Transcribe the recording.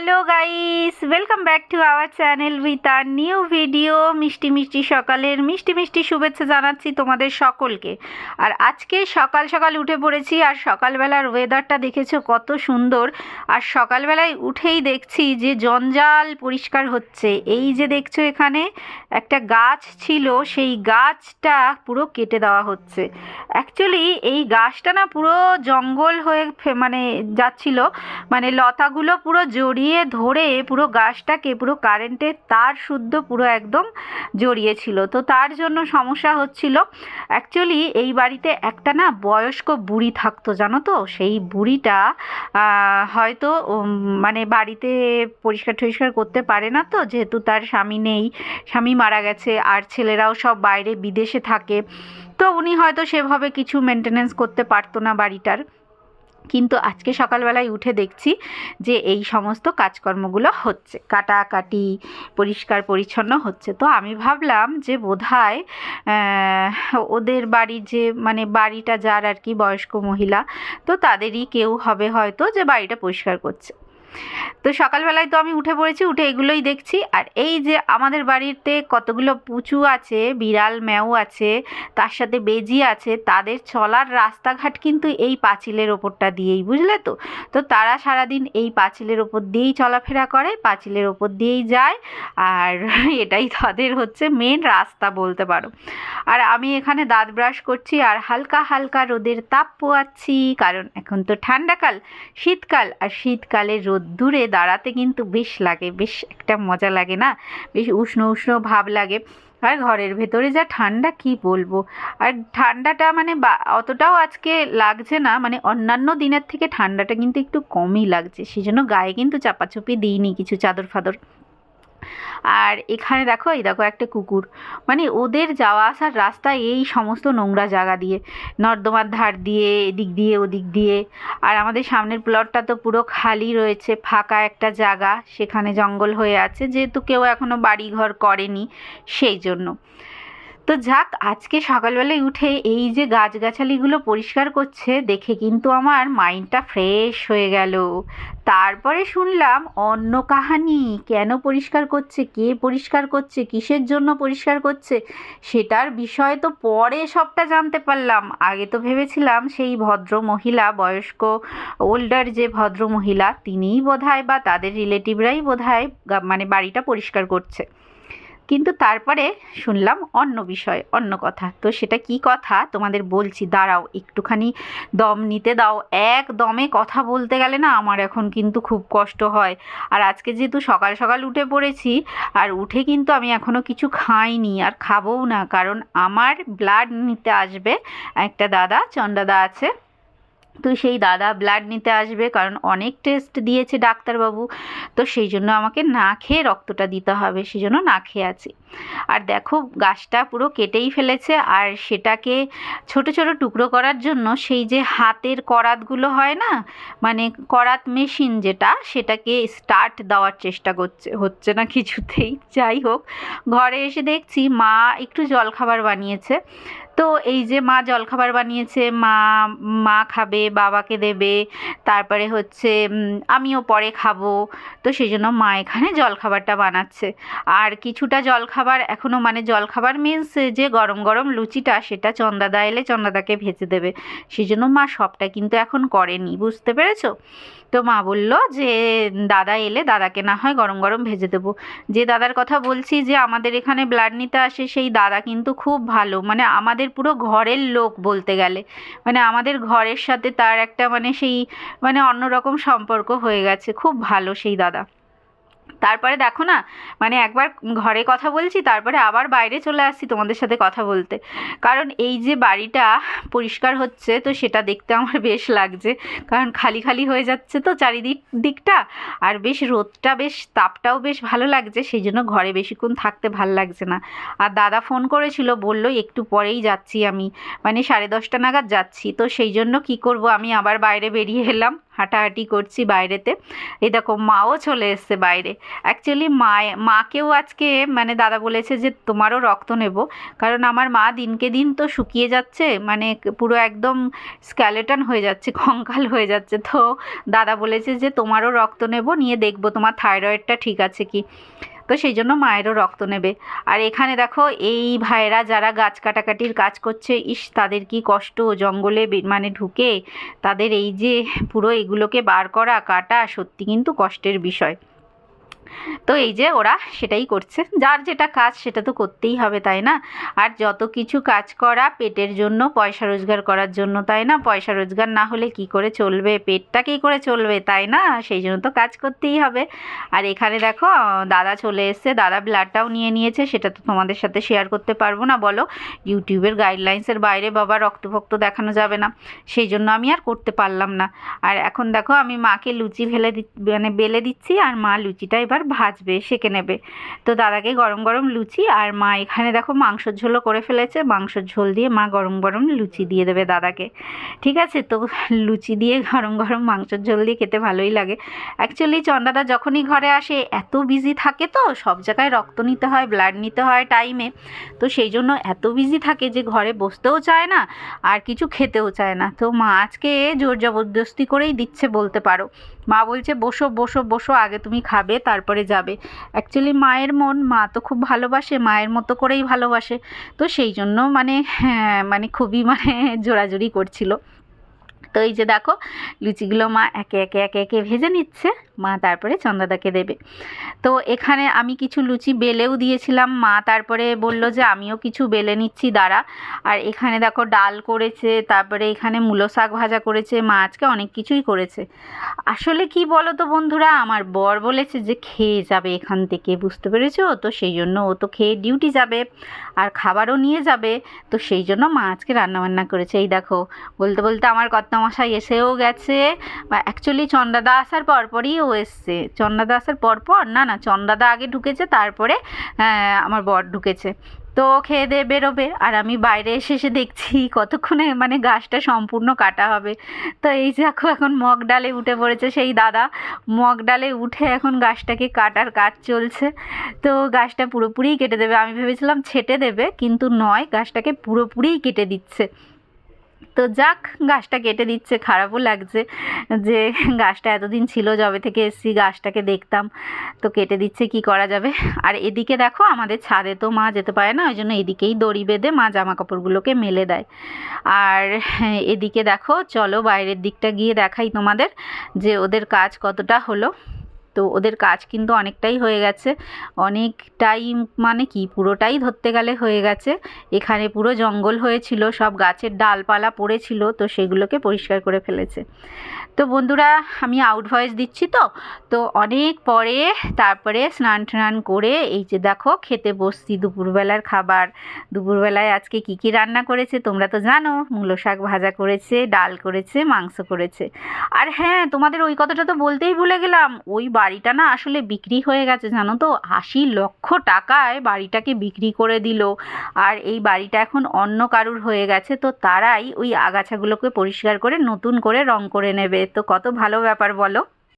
Hello guys welcome back to our channel with our new video মিষ্টি মিষ্টি সকালের মিষ্টি মিষ্টি শুভেচ্ছা জানাচ্ছি তোমাদের সকলকে। আর আজকে সকাল সকাল উঠে পড়েছি, আর সকালবেলার ওয়েদারটা দেখেছ কত সুন্দর। আর সকালবেলায় উঠেই দেখছি যে জঞ্জাল পরিষ্কার হচ্ছে। এই যে দেখছ এখানে, একটা গাছ ছিল, সেই গাছটা পুরো কেটে দেওয়া হচ্ছে। অ্যাকচুয়ালি এই গাছটা না পুরো জঙ্গল হয়ে মানে যাচ্ছিল মানে লতাগুলো পুরো জড়িয়ে ধরে পুরো গাছটাকে, পুরো কারেন্টের তার শুদ্ধ পুরো একদম জড়িয়েছিল। তো তার জন্য সমস্যা হচ্ছিল অ্যাকচুয়ালি এই বাড়িতে একটা না বয়স্ক বুড়ি থাকতো, জানো তো? সেই বুড়িটা হয়তো মানে বাড়িতে পরিষ্কার টরিষ্কার করতে পারে না তো, যেহেতু তার স্বামী নেই, স্বামী মারা গেছে, আর ছেলেরাও সব বাইরে বিদেশে থাকে। তো উনি হয়তো সেভাবে কিছু মেনটেনেন্স করতে পারতো না বাড়িটার। কিন্তু আজকে সকালবেলায় উঠে দেখছি যে এই সমস্ত কাজকর্মগুলো হচ্ছে, কাটাকাটি, পরিষ্কার পরিচ্ছন্ন হচ্ছে। তো আমি ভাবলাম যে বোধহয় ওদের বাড়ির যে মানে বাড়িটা যার আর কি বয়স্ক মহিলা, তো তাদেরই কেউ হবে হয়তো যে বাড়িটা পরিষ্কার করছে। তো সকালবেলায় তো আমি উঠে পড়েছি, উঠে এগুলোই দেখছি। আর এই যে আমাদের বাড়িতে কতগুলো পুচু আছে, বিড়াল, ম্যাও আছে, তার সাথে বেজি আছে, তাদের চলার রাস্তাঘাট কিন্তু এই পাঁচিলের ওপরটা দিয়েই, বুঝলে তো? তো তারা সারাদিন এই পাঁচিলের ওপর দিয়েই চলাফেরা করে, পাঁচিলের ওপর দিয়েই যায়। আর এটাই তাদের হচ্ছে মেন রাস্তা বলতে পারো। আর আমি এখানে দাঁত ব্রাশ করছি আর হালকা হালকা রোদের তাপ পোয়াচ্ছি, কারণ এখন তো ঠান্ডাকাল, শীতকাল। আর শীতকালে রোদ্দুরে দাঁড়াতে কিন্তু বেশ লাগে, বেশ একটা মজা লাগে না? বেশ উষ্ণ উষ্ণ ভাব লাগে। আর ঘরের ভেতরে যা ঠান্ডা, কি বলব? আর ঠান্ডাটা মানে অতটাও আজকে লাগছে না মানে অন্যান্য দিনের থেকে ঠান্ডাটা কিন্তু একটু কমই লাগছে। সেই জন্য গায়ে কিন্তু চাপাচুপি দিইনি কিছু চাদর ফাদর। আর এখানে দেখো, এই দেখো একটা কুকুর। মানে ওদের যাওয়া আসার রাস্তা এই সমস্ত নোংরা জায়গা দিয়ে, নর্দমার ধার দিয়ে, এদিক দিয়ে, ওদিক দিয়ে। আর আমাদের সামনের প্লটটা তো পুরো খালি রয়েছে, ফাঁকা একটা জায়গা, সেখানে জঙ্গল হয়ে আছে, যেহেতু কেউ এখনও বাড়ি ঘর করেনি, সেই জন্য। তো যাক, আজকে সকালবেলায় উঠে এই যে গাছগাছালিগুলো পরিষ্কার করছে, দেখে কিন্তু আমার মাইন্ডটা ফ্রেশ হয়ে গেল। তারপরে শুনলাম, অন্য কাহানি, কেন পরিষ্কার করছে, কে পরিষ্কার করছে, কিসের জন্য পরিষ্কার করছে, সেটার বিষয়ে তো পরে সবটা জানতে পারলাম। আগে তো ভেবেছিলাম সেই ভদ্র মহিলা, বয়স্ক ওল্ডার যে ভদ্র মহিলা, তিনিই বোধহয় বা তাদের রিলেটিভরাই বোধহয় মানে বাড়িটা পরিষ্কার করছে। কিন্তু তারপরে শুনলাম অন্য বিষয়, অন্য কথা। তো সেটা কি কথা? তোমাদের বলছি, দাঁড়াও, একটুখানি দম নিতে দাও। এক দমে কথা বলতে গেলে না আমার এখন কিন্তু খুব কষ্ট হয়। আর আজকে যেহেতু সকাল সকাল উঠে পড়েছি, আর উঠে কিন্তু আমি এখনও কিছু খাইনি আর খাবও না। কারণ আমার ব্লাড নিতে আসবে। একটা দাদা চন্দাদা আছে। তো সেই দাদা ব্লাড নিতে আসবে কারণ অনেক টেস্ট দিয়েছে ডাক্তারবাবু। তো সেই জন্য আমাকে না খেয়ে রক্তটা দিতে হবে, সেই জন্য না খেয়ে আছি। আর দেখো, গাছটা পুরো কেটেই ফেলেছে আর সেটাকে ছোট ছোট টুকরো করার জন্য সেই যে হাতের করাতগুলো হয় না মানে করাত মেশিন যেটা, সেটাকে স্টার্ট দেওয়ার চেষ্টা করছে, হচ্ছে না কিছুতেই। যাই হোক, ঘরে এসে দেখছি মা একটু জলখাবার বানিয়েছে। তো এই যে মা জলখাবার বানিয়েছে, মা মা খাবে, বাবাকে দেবে, তারপরে হচ্ছে আমিও পরে খাব। তো সেই জন্য মা এখানে জলখাবারটা বানাচ্ছে। আর কিছুটা জলখাবার এখনও মানে জলখাবার মিন্স যে গরম গরম লুচিটা, সেটা চন্দাদা এলে চন্দাদাকে ভেজে দেবে। সেই জন্য মা সবটা কিন্তু এখন করেনি। বুঝতে পেরেছ? তো মা বলল যে, দাদা এলে দাদাকে না হয় গরম গরম ভেজে দেবো। যে দাদার কথা বলছি যে, আমাদের এখানে ব্লাড নিতে আসে, সেই দাদা কিন্তু খুব ভালো। মানে আমাদের পুরো ঘরের লোক বলতে গেলে। মানে আমাদের ঘরের সাথে তার একটা মানে সেই মানে অন্যরকম সম্পর্ক হয়ে গেছে। খুব ভালো সেই দাদা। তারপরে দেখো না মানে একবার ঘরে কথা বলছি, তারপরে আবার বাইরে চলে আসছি তোমাদের সাথে কথা বলতে। কারণ এই যে বাড়িটা পরিষ্কার হচ্ছে, তো সেটা দেখতে আমার বেশ লাগছে। কারণ খালি খালি হয়ে যাচ্ছে তো চারিদিক দিকটা, আর বেশ রোদটা, বেশ তাপটাও বেশ ভালো লাগছে, সেই জন্য ঘরে বেশিক্ষণ থাকতে ভালো লাগছে না। আর দাদা ফোন করেছিল, বলল একটু পরেই যাচ্ছি আমি মানে সাড়ে দশটা নাগাদ যাচ্ছি, তো সেই জন্য কি করব, আমি আবার বাইরে বেরিয়ে এলাম, হাঁটাহাঁটি করছি বাইরেতে। এই দেখো, মাও চলে এসছে বাইরে। অ্যাকচুয়ালি মায়ে, মাকেও আজকে মানে দাদা বলেছে যে তোমারও রক্ত নেব। কারণ আমার মা দিনকে দিন তো শুকিয়ে যাচ্ছে মানে পুরো একদম স্ক্যালেটন হয়ে যাচ্ছে, কঙ্কাল হয়ে যাচ্ছে। তো দাদা বলেছে যে তোমারও রক্ত নেব, নিয়ে দেখব তোমার থাইরয়েডটা ঠিক আছে কি। তো সেই জন্য মায়েরও রক্ত নেবে। আর এখানে দেখো, এই ভাইয়েরা যারা গাছ কাটাকাটির কাজ করছে, ইস, তাদের কি কষ্ট, জঙ্গলে মানে ঢুকে তাদের এই যে পুরো এগুলোকে বার করা, কাটা, সত্যি কিন্তু কষ্টের বিষয়। তো এই যে ওরা সেটাই করছে। যার যেটা কাজ সেটা তো করতেই হবে, তাই না? আর যত কিছু কাজ করা পেটের জন্য, পয়সা রোজগার করার জন্য, তাই না? পয়সা রোজগার না হলে কি করে চলবে? পেটটা কী করে চলবে, তাই না? সেই জন্য তো কাজ করতেই হবে। আর এখানে দেখো, দাদা চলে এসছে, দাদা ব্লাডটাও নিয়ে নিয়েছে, সেটা তো তোমাদের সাথে শেয়ার করতে পারব না, বলো। ইউটিউবের গাইডলাইন্সের বাইরে বাবা রক্ত ফক্ত দেখানো যাবে না। সেই জন্য আমি আর করতে পারলাম না। আর এখন দেখো, আমি মাকে লুচি ভেলে দি মানে বেলে দিচ্ছি, আর মা লুচিটা এবার ভাজবে, সেঁকে নেবে। তো দাদাকে গরম গরম লুচি আর মা এখানে দেখো মাংসর ঝোলও করে ফেলেছে। মাংসর ঝোল দিয়ে মা গরম গরম লুচি দিয়ে দেবে দাদাকে। ঠিক আছে? তো লুচি দিয়ে গরম গরম মাংসর ঝোল দিয়ে খেতে ভালোই লাগে। অ্যাকচুয়ালি চন্দাদা যখনই ঘরে আসে, এত বিজি থাকে তো, সব জায়গায় রক্ত নিতে হয় ব্লাড নিতে হয় টাইমে তো সেই জন্য এত বিজি থাকে যে ঘরে বসতেও চায় না, আর কিছু খেতেও চায় না। তো মা আজকে জোর জবরদস্তি করেই দিচ্ছে বলতে পারো। মা বলছে, বসো বসো বসো, আগে তুমি খাবে, তারপরে যাবে। অ্যাকচুয়ালি মায়ের মন, মা তো খুব ভালোবাসে, মায়ের মতো করেই ভালোবাসে। তো সেই জন্য মানে হ্যাঁ মানে খুবই মানে জোরাজুরি করছিল। তো এই যে দেখো, লুচিগুলো মা একে একে একে একে ভেজে নিচ্ছে। মা তারপরে চন্দাদাকে দেবে। তো এখানে আমি কিছু লুচি বেলেও দিয়েছিলাম। মা তারপরে বলল যে, আমিও কিছু বেলে নিচ্ছি, দাঁড়া। আর এখানে দেখো ডাল করেছে, তারপরে এখানে মূলো শাক ভাজা করেছে, মা আজকে অনেক কিছুই করেছে। আসলে কি বলো তো বন্ধুরা, আমার বর বলেছে যে, খেয়ে যাবে এখান থেকে, বুঝতে পেরেছ? তো সেই জন্য ও তো খেয়ে ডিউটি যাবে আর খাবারও নিয়ে যাবে। তো সেই জন্য মা আজকে রান্নাবান্না করেছে। এই দেখো, বলতে বলতে আমার কর্তামশাই এসেও গেছে। বা অ্যাকচুয়ালি চন্দাদা আসার পরপরই ও এসছে। চন্দাদা আসার পরপর, না না চন্দাদা আগে ঢুকেছে, তারপরে আমার বর ঢুকেছে। তো খেয়ে দিয়ে বেরোবে, আর আমি বাইরে এসে এসে দেখছি কতক্ষণে মানে গাছটা সম্পূর্ণ কাটা হবে। তো এই যে এখন মগ ডালে উঠে পড়েছে সেই দাদা। মগ ডালে উঠে এখন গাছটাকে কাটার কাজ চলছে। তো গাছটা পুরোপুরিই কেটে দেবে। আমি ভেবেছিলাম ছেটে দেবে, কিন্তু নয়, গাছটাকে পুরোপুরিই কেটে দিচ্ছে। তো যাক, গাছটা কেটে দিচ্ছে, খারাপও লাগছে যে গাছটা এতদিন ছিল যবে থেকে এসছি, গাছটাকে দেখতাম, তো কেটে দিচ্ছে, কি করা যাবে? আর এদিকে দেখো, আমাদের ছাদে তো মা যেতে পারে না ওই জন্য এদিকেই দড়ি বেঁধে মা জামা কাপড়গুলোকে মেলে দেয়। আর এদিকে দেখো, চলো বাইরের দিকটা গিয়ে দেখাই তোমাদের যে ওদের কাজ কতটা হলো। তো ওদের কাজ কিন্তু অনেকটাই হয়ে গেছে। অনেকটাই মানে কি, পুরোটাই ধরতে গেলে হয়ে গেছে। এখানে পুরো জঙ্গল হয়েছিল, সব গাছের ডালপালা পড়েছিল, তো সেগুলোকে পরিষ্কার করে ফেলেছে। তো বন্ধুরা, আমি আউট ভয়েস দিচ্ছি তো? তো অনেক পরে তারপরে স্নান টান করে এই যে দেখো, খেতে বসছি দুপুরবেলার খাবার। দুপুরবেলায় আজকে কি কি রান্না করেছে তোমরা তো জানো। মূলো শাক ভাজা করেছে, ডাল করেছে, মাংস করেছে। আর হ্যাঁ তোমাদের ওই কথাটা তো বলতেই ভুলে গেলাম, ওই বাড়িটা না আসলে বিক্রি হয়ে গেছে, জানো তো? আশি লক্ষ টাকায় বাড়িটাকে বিক্রি করে দিল। আর এই বাড়িটা এখন অন্য কারুর হয়ে গেছে, তো তারাই ওই আগাছাগুলোকে পরিষ্কার করে, নতুন করে রং করে নেবে। তো কত ভালো ব্যাপার বলো?